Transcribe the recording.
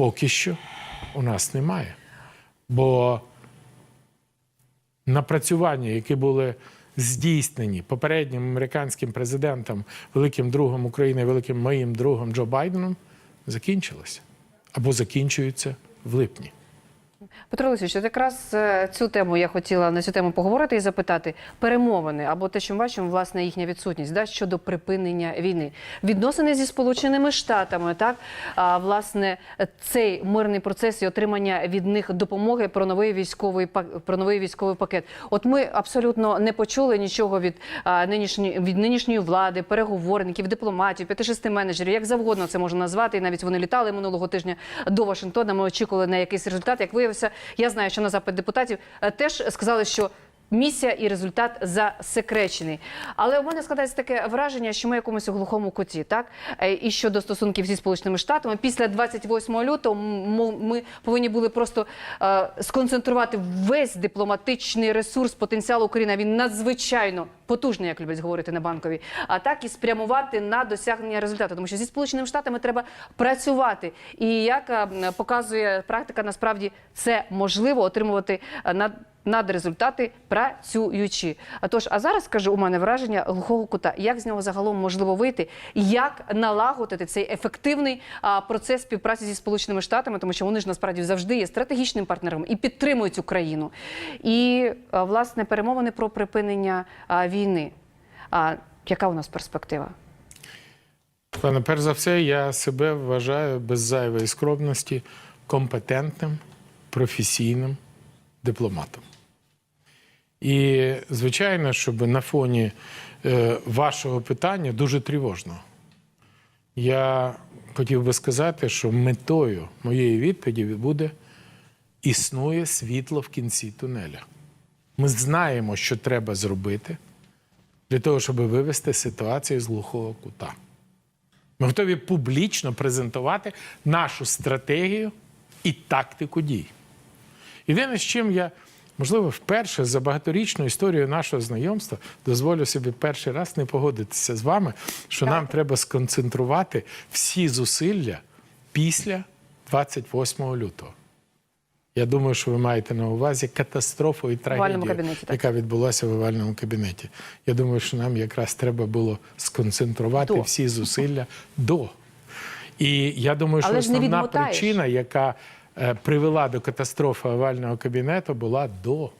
поки що у нас немає. Бо напрацювання, які були здійснені попереднім американським президентом, великим другом України, великим моїм другом Джо Байденом, закінчилося або закінчуються в липні. Петро Олексійович, от якраз е, цю тему я хотіла на цю тему поговорити і запитати перемовини або те, що ми бачимо, власне, їхня відсутність да, щодо припинення війни. Відносини зі Сполученими Штатами, так а, власне, цей мирний процес і отримання від них допомоги про новий військовий про новий військовий пакет. От ми абсолютно не почули нічого від а, нинішньої від нинішньої влади, переговорників, дипломатів, п'яти-шести менеджерів, як завгодно це можна назвати. І навіть вони літали минулого тижня до Вашингтона. Ми очікували на якийсь результат. Як виявився, я знаю, що на запит депутатів е, теж сказали, що. Місія і результат засекречений. Але у мене складається таке враження, що ми якомусь у глухому куті, так Е, і щодо стосунків зі сполученими штатами. Після 28 лютого ми повинні були просто е, сконцентрувати весь дипломатичний ресурс, потенціал України. Він надзвичайно потужний, як люблять говорити на банковій, а так і спрямувати на досягнення результату. Тому що зі сполученими штатами треба працювати. І як е, показує практика, насправді це можливо отримувати е, над. Надрезультати працюючи. А тож, а зараз скажу, у мене враження глухого кута. Як з нього загалом можливо вийти? Як налагодити цей ефективний а, процес співпраці зі сполученими штатами, тому що вони ж насправді завжди є стратегічним партнером і підтримують Україну. І а, власне перемовини про припинення а, війни. А яка у нас перспектива? Пане, перш за все, я себе вважаю без зайвої скромності компетентним, професійним дипломатом. І, звичайно, щоб на фоні е, вашого питання дуже тривожно. Я хотів би сказати, що метою моєї відповіді буде існує світло в кінці тунеля. Ми знаємо, що треба зробити для того, щоб вивести ситуацію з глухого кута. Ми готові публічно презентувати нашу стратегію і тактику дій. Єдине, з чим я, можливо, вперше за багаторічну історію нашого знайомства дозволю собі перший раз не погодитися з вами, що нам треба сконцентрувати всі зусилля після 28 лютого. Я думаю, що ви маєте на увазі катастрофу і трагедію, яка відбулася в овальному кабінеті. Я думаю, що нам якраз треба було сконцентрувати До. всі зусилля до. І я думаю, що Але основна причина, яка е, привела до катастрофи овального кабінету, була до.